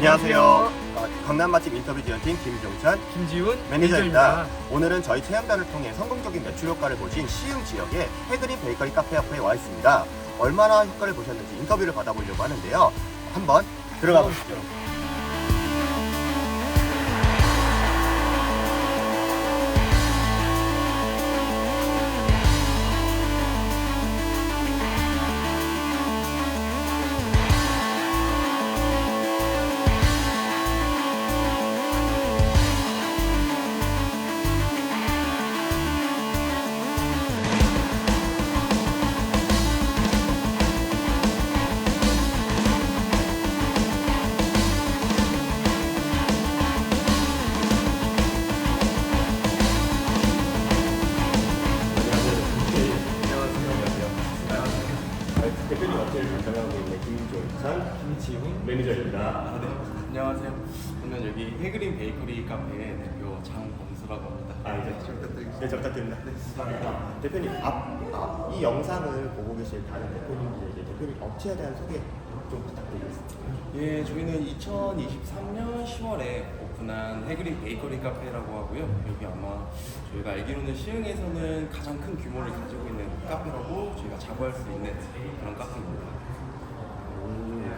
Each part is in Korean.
안녕하세요. 어, 강남 맛집 인터뷰 지원팀 김종찬 김지훈 매니저입니다. 오늘은 저희 체험단을 통해 성공적인 매출 효과를 보신 시흥 지역의 해그린 베이커리 카페 앞에 와 있습니다. 얼마나 효과를 보셨는지 인터뷰를 받아보려고 하는데요. 한번 들어가 보시죠. 지훈 매니저입니다. 아, 네. 안녕하세요. 저는 여기 해그린 베이커리 카페 대표 장범수라고 합니다. 아, 이제 잘 부탁드립니다. 네, 잘 부탁드립니다. 네, 감사합니다. 대표님, 앞, 앞, 이 영상을 보고 계실 다른 대표님들에게 대표님 업체에 대한 소개 좀 부탁드리겠습니다. 예, 저희는 2023년 10월에 오픈한 해그린 베이커리 카페라고 하고요. 여기 아마 저희가 알기로는 시흥에서는 가장 큰 규모를 가지고 있는 카페라고 저희가 자부할 수 있는 그런 카페입니다.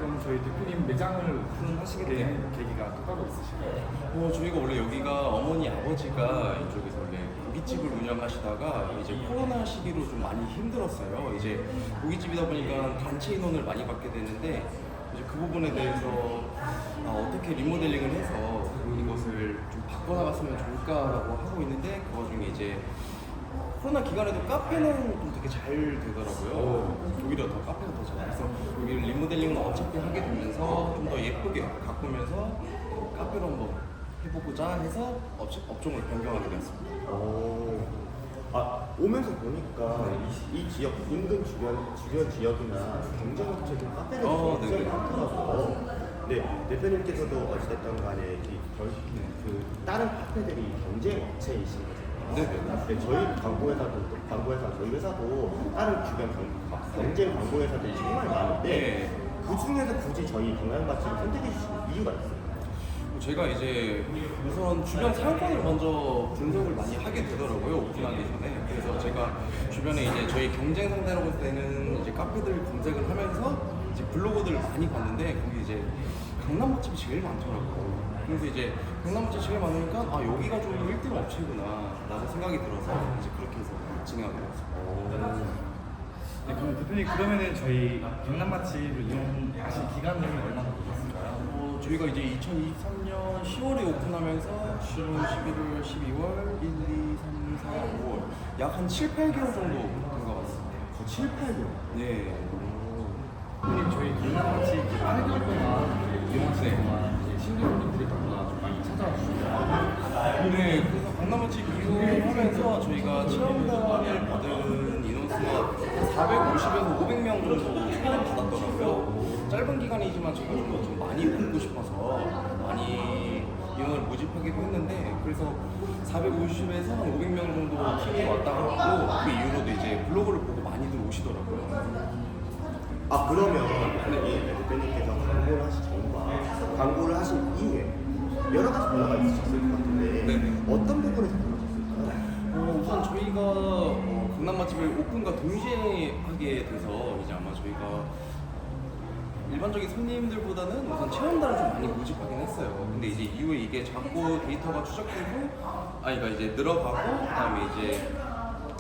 그럼 저희 대표님 매장을 오픈하시게 된 계기가 또 따로 있으실까요? 뭐 저희가 원래 여기가 어머니 아버지가 이쪽에서 원래 고깃집을 운영하시다가 이제 코로나 시기로 좀 많이 힘들었어요. 이제 고깃집이다 보니까 단체 인원을 많이 받게 되는데 이제 그 부분에 대해서 아, 어떻게 리모델링을 해서 이것을 좀 바꿔나갔으면 좋을까라고 하고 있는데 그 와중에 이제 코로나 기간에도 카페는 좀 되게 잘 되더라고요. 오히려 더 카페가 더 잘. 그래서 여기를 리모델링을 어차피 하게 되면서 좀 더 예쁘게 가꾸면서 카페로 한번 해보고자 해서 업, 업종을 변경하게 되었습니다. 오. 아, 오면서 보니까 이, 이 지역, 인근 주변, 주변 지역이나 경쟁업체들 카페를 어, 굉장히 네네. 많더라고요. 네, 대표님께서도 어찌됐든 간에 이, 저, 그, 다른 카페들이 경쟁업체이신 거죠. 네네. 네, 저희 광고회사도, 또 광고회사, 저희 회사도 다른 주변 경, 경쟁 광고회사들이 정말 많은데 네. 그 중에서 굳이 저희 경남 맛집을 선택해 주신 이유가 있어요. 제가 이제 우선 주변 상권을 먼저 분석을 많이 하게 되더라고요 오픈하기 전에 그래서 제가 주변에 이제 저희 경쟁 상대로 볼 때는 이제 카페들 검색을 하면서 이제 블로그들을 많이 봤는데 거기 이제 강남 맛집이 제일 많더라고요 그래서 이제 강남 맛집이 제일 많으니까 아 여기가 좀 1등 업체구나 라는 생각이 들어서 이제 그렇게 해서 진행하게 되었습니다 네, 그럼 대표님 그러면은 저희 경남 맛집을 이용하신 기간은 얼마나 되셨을까요? 어, 저희가 이제 2023년 10월에 오픈하면서 10월, 11월, 12월, 1, 2, 3, 4, 5월 약 한 7, 8개월 정도 된것 같습니다. 7, 8개월. 네. 대표님 저희 경남 맛집 8개월 동안 신규분들이 너무나 좀 많이 찾아와 주시더라고요. 네, 그래서 강남맛집 이용하면서 저희가 체험단을 받은 인원수가 450에서 500명 정도 최근에 받았더라고요. 짧은 기간이지만 저희가 좀, 더좀 많이 받고 싶어서 많이 인원을 모집하기도 했는데 그래서 450에서 한 500명 정도 팀이 왔다 갔고 그 이후로도 이제 블로그를 보고 많이들 오시더라고요. 아 그러면 이 대표님께서 광고를 하시 전과 광고를 하신 이후에 여러 가지 변화가 있으셨을 것 같은데 네네. 어떤 부분에서 변하셨을까요? 어, 우선 저희가 어, 강남 맛집을 오픈과 동시에 하게 돼서 이제 아마 저희가 일반적인 손님들보다는 우선 체험단을 좀 많이 모집하긴 했어요. 근데 이제 이후에 이게 자꾸 데이터가 추적되고 아니 그러니까 이제 늘어가고 그다음에 이제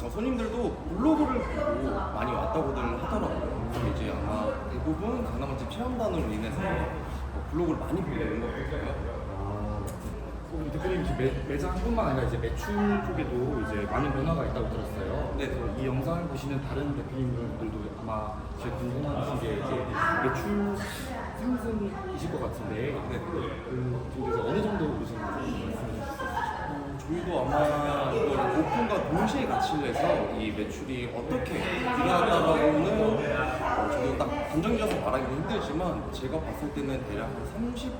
어, 손님들도 블로그를 보고 많이 왔다고들 하더라고요. 그래서 이제 아마 대부분 강남 맛집 체험단으로 인해서 어, 블로그를 많이 보고 있는 것 같아요. 대표님 이제 매, 매장뿐만 아니라 이제 매출 쪽에도 이제 많은 변화가 있다고 들었어요. 네. 그래서 이 영상을 보시는 다른 대표님들도 아마 제일 궁금하신 게 이제 매출 상승이실 것 같은데 네. 그 쪽에서 어느 정도 보시는지 말씀해 있어요? 저희도 아마 이걸 오픈과 동시에 같이 해서 이 매출이 어떻게 일어났다라고는 어, 저도 딱 단정지어서 말하기는 힘들지만 제가 봤을 때는 대략 한 30%,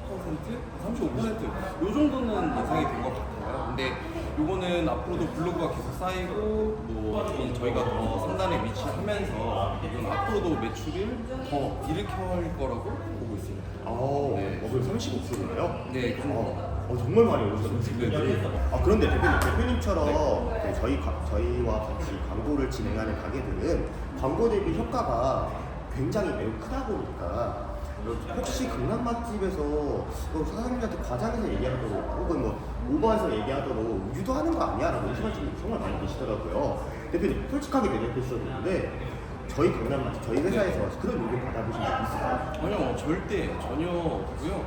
35%요 정도는 예상이 된 것 같아요. 근데 요거는 앞으로도 블로그가 계속 쌓이고 뭐 이- 저희가 더 상단에 위치하면서 이건 앞으로도 매출을 더 일으킬 거라고 보고 있습니다. 아, 네. 어, 그럼 35%예요? 네, 그 정도. 어, 어, 정말 많이 오르셨네요. 아, 그런데 대표님, 대표님처럼 그 저희, 가- 저희와 같이 광고를 진행하는 가게들은 광고 대비 효과가 굉장히 매우 크다 보니까 혹시 강남 맛집에서 뭐 사장님한테 과장해서 얘기하도록 혹은 뭐 오버해서 얘기하도록 유도하는 거 아니야? 라고 의심하시는 분이 정말 많이 계시더라고요. 대표님, 솔직하게 대답해 주셨는데 저희 강남 맛집, 저희 회사에서 그런 요구 받아보신 적 있으세요? 아니요 절대 전혀 없고요.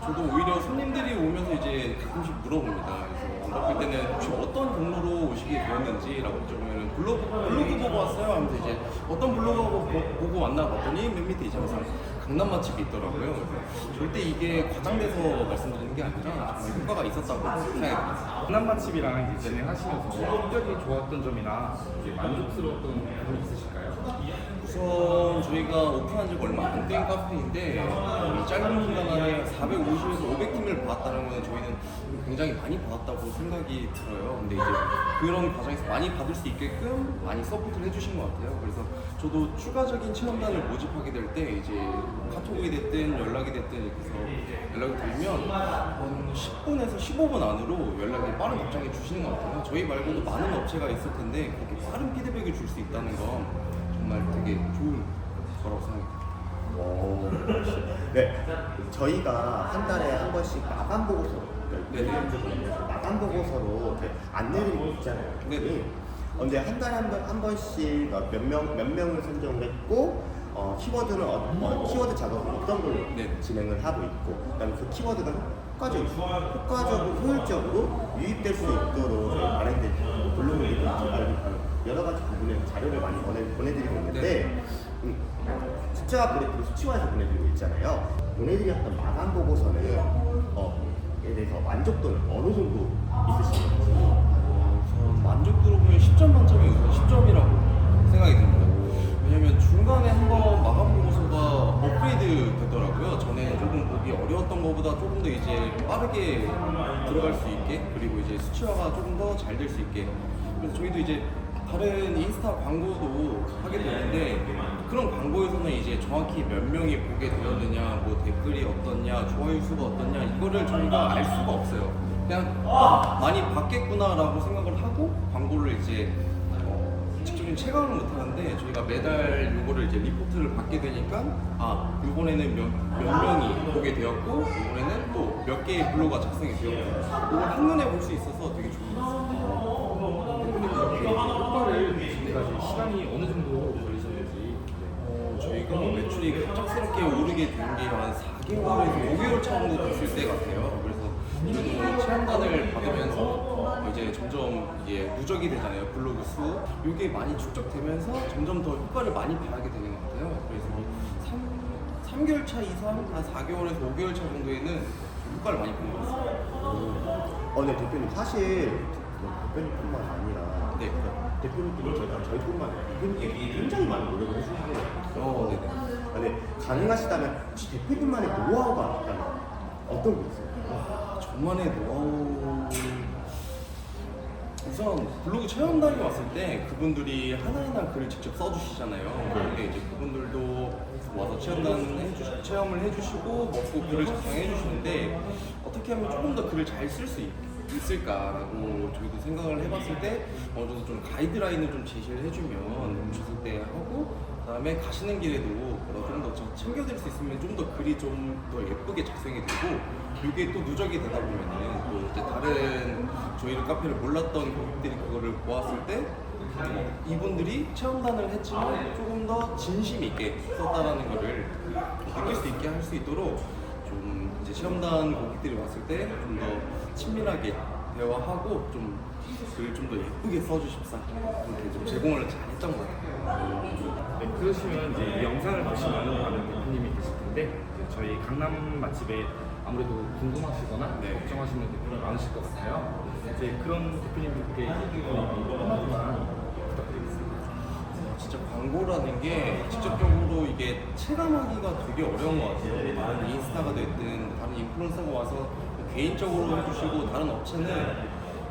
저도 오히려 손님들이 오면서 이제 가끔씩 물어봅니다. 그래서 안 바쁠 때는 혹시 어떤 경로로 오시게 되었는지라고 여쭤보면 블로그, 블로그 보고 왔어요 하면서 이제 어떤 블로그 보- 보고 왔나 봤더니 맨 밑에 이제 항상 강남 맛집이 있더라고요. 절대 이게 과장돼서 말씀드리는 게 아니라 정말 효과가 있었다고 생각합니다. 강남 맛집이랑 이제 진행하시면서 특별히 좋았던 점이나 만족스러웠던 부분이 있으실까요? 우선 저희가 오픈한 지가 얼마 안 된 카페인데 이 짧은 기간 안에 450에서 500팀을 받았다는 거는 저희는 굉장히 많이 받았다고 생각이 들어요. 근데 이제 그런 과정에서 많이 받을 수 있게끔 많이 서포트를 해주신 것 같아요. 그래서 저도 추가적인 체험단을 모집하게 될 때 이제 카톡이 됐든 연락이 됐든 이렇게 해서 연락이 한 10분에서 15분 안으로 연락이 빠른 답장해 주시는 것 같아요. 저희 말고도 많은 업체가 있을 텐데 그렇게 빠른 피드백을 줄 수 있다는 건 정말 되게 좋은 거라고 생각합니다. 오, 네, 저희가 한 달에 한 번씩 마감 보고서, 네, 네. 마감 보고서로 이렇게 안내드리고 있잖아요. 네, 네. 어, 근데 한 달에 한, 번, 한 번씩 어, 몇 명, 몇 명을 선정을 했고, 어, 키워드는 어, 어, 키워드 작업을 어떤 걸로 네. 진행을 하고 있고, 그다음에 그 키워드가 효과적, 효과적으로, 효율적으로 유입될 수 있도록 저희 마련된 블로그에 여러 가지 부분에 자료를 많이 보내, 보내드리고 있는데, 네. 음, 숫자 그래프를 수치화해서 보내드리고 있잖아요. 보내드렸던 마감 보고서는 어, 에 대해서 만족도는 어느 정도 있으신지. 우선 만족도로 보면 10점 만점에 우선 10점이라고 생각이 듭니다. 왜냐면 중간에 한 번 마감 보고서가 업그레이드 됐더라고요. 전에 조금 보기 어려웠던 것보다 조금 더 이제 빠르게 들어갈 수 있게 그리고 이제 수치화가 조금 더 잘 될 수 있게 그래서 저희도 이제 다른 인스타 광고도 하게 되는데 그런 광고에서는 이제 정확히 몇 명이 보게 되었느냐 뭐 댓글이 어떻냐 좋아요 수가 어떻냐 이거를 저희가 알 수가 없어요. 그냥 아, 많이 받겠구나라고 생각을 하고 광고를 이제 어, 직접적인 체감을 못 하는데 저희가 매달 요거를 이제 리포트를 받게 되니까 아 이번에는 몇, 몇 명이 보게 되었고 이번에는 또 몇 개의 블로그가 작성이 되었고 이걸 한눈에 볼 수 있어서 되게 좋은 것 같습니다. 대표님 이렇게 효과를 보시기까지 시간이 어느 정도 걸리셨는지 어, 저희가 매출이 갑작스럽게 오르게 된 게 한 4개월에서 5개월 차 정도 됐을 때 같아요. 그래서 저도 체험단을 받으면서 어, 이제 점점 이게 누적이 되잖아요. 블로그 수. 이게 많이 축적되면서 점점 더 효과를 많이 바라게 되는 것 같아요. 그래서 3, 3개월 차 이상, 한 4개월에서 5개월 차 정도에는 좀 효과를 많이 본 것 같습니다. 어, 네, 대표님 사실 뭐 대표님뿐만 아니라 네. 대표님들이 저희가 저희뿐만 아니라 대표님께 굉장히 많은 노력을 해주시는 어, 것. 같아요. 아, 네, 가능하시다면 혹시 대표님만의 노하우가 있다면 어떤 게 있어요? 와, 저만의 노하우 우선 블로그 체험단에 왔을 때 그분들이 하나하나 글을 직접 써주시잖아요. 근데 이제 그분들도 와서 체험단 해주 체험을 해주시고 먹고 글을 작성해 주시는데 어떻게 하면 조금 더 글을 잘 쓸 수 있 을까라고 저희도 생각을 해봤을 때 어느 정도 좀 가이드라인을 좀 제시를 해주면 줬을 때 하고 그다음에 가시는 길에도 좀더 챙겨드릴 수 있으면 좀 더 글이 좀 더 예쁘게 작성이 되고 이게 또 누적이 되다 보면은 또 이제 다른 저희를 카페를 몰랐던 고객들이 그거를 보았을 때 어, 이분들이 체험단을 했지만 조금 더 진심 있게 썼다라는 거를 느낄 수 있게 할 수 있도록 좀 이제 체험단 고객들이 왔을 때 좀 더 친밀하게 대화하고 좀 글을 좀 더 예쁘게 써주십사 이렇게 좀 제공을 잘 했던 것 같아요. 네, 그러시면 이제 이 영상을 보시는 많은 대표님이 계실 텐데 이제 저희 강남 맛집의 아무래도 궁금하시거나 네. 걱정하시는 대표가 많으실 것 같아요. 이제 그런 대표님들께 한마디만. 진짜 광고라는 게 직접적으로 이게 체감하기가 되게 어려운 것 같아요. 다른 인스타가 됐든 다른 인플루언서가 와서 개인적으로 해주시고 다른 업체는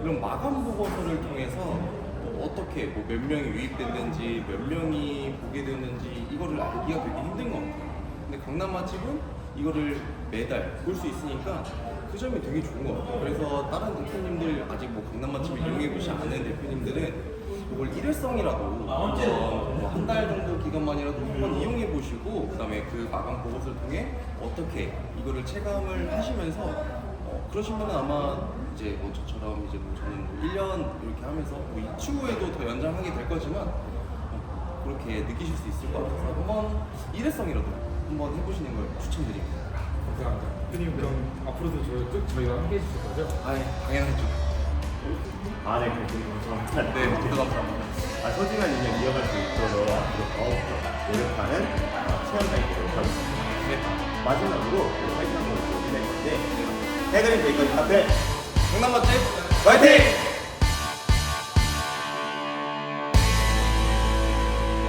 이런 마감 보고서를 통해서 뭐 어떻게 뭐 몇 명이 유입됐는지 몇 명이 보게 됐는지 이거를 알기가 되게 힘든 것 같아요. 근데 강남 맛집은 이거를 매달 볼 수 있으니까 그 점이 되게 좋은 것 같아요. 그래서 다른 대표님들 아직 뭐 강남 맛집을 이용해 보지 않은 대표님들은 이걸 일회성이라도 뭐한 달 정도 기간만이라도 한번 이용해 보시고 그다음에 그 마감 보고서를 통해 어떻게 이거를 체감을 하시면서 어, 그러시면 아마 이제 뭐 저처럼 이제 뭐 저는 뭐 1년 이렇게 하면서 뭐 이 추후에도 더 연장하게 될 거지만 어, 그렇게 느끼실 수 있을 것 같아서 한번 일회성이라도 한번 해보시는 걸 추천드립니다. 감사합니다. 대표님 그럼 앞으로도 저, 쭉 저희와 함께 해주실 거죠? 아, 당연하죠. 아, 네, 그렇군요. 감사합니다. 네, 모두 감사합니다. 아, 소중한 인연 이어갈 수 있도록 앞으로 더욱더 노력하는 아, 체험장이 되도록 하겠습니다. 네. 마지막으로 화이팅 한번 보여드릴 건데, 해그린 베이커리 카페 강남 맛집 화이팅!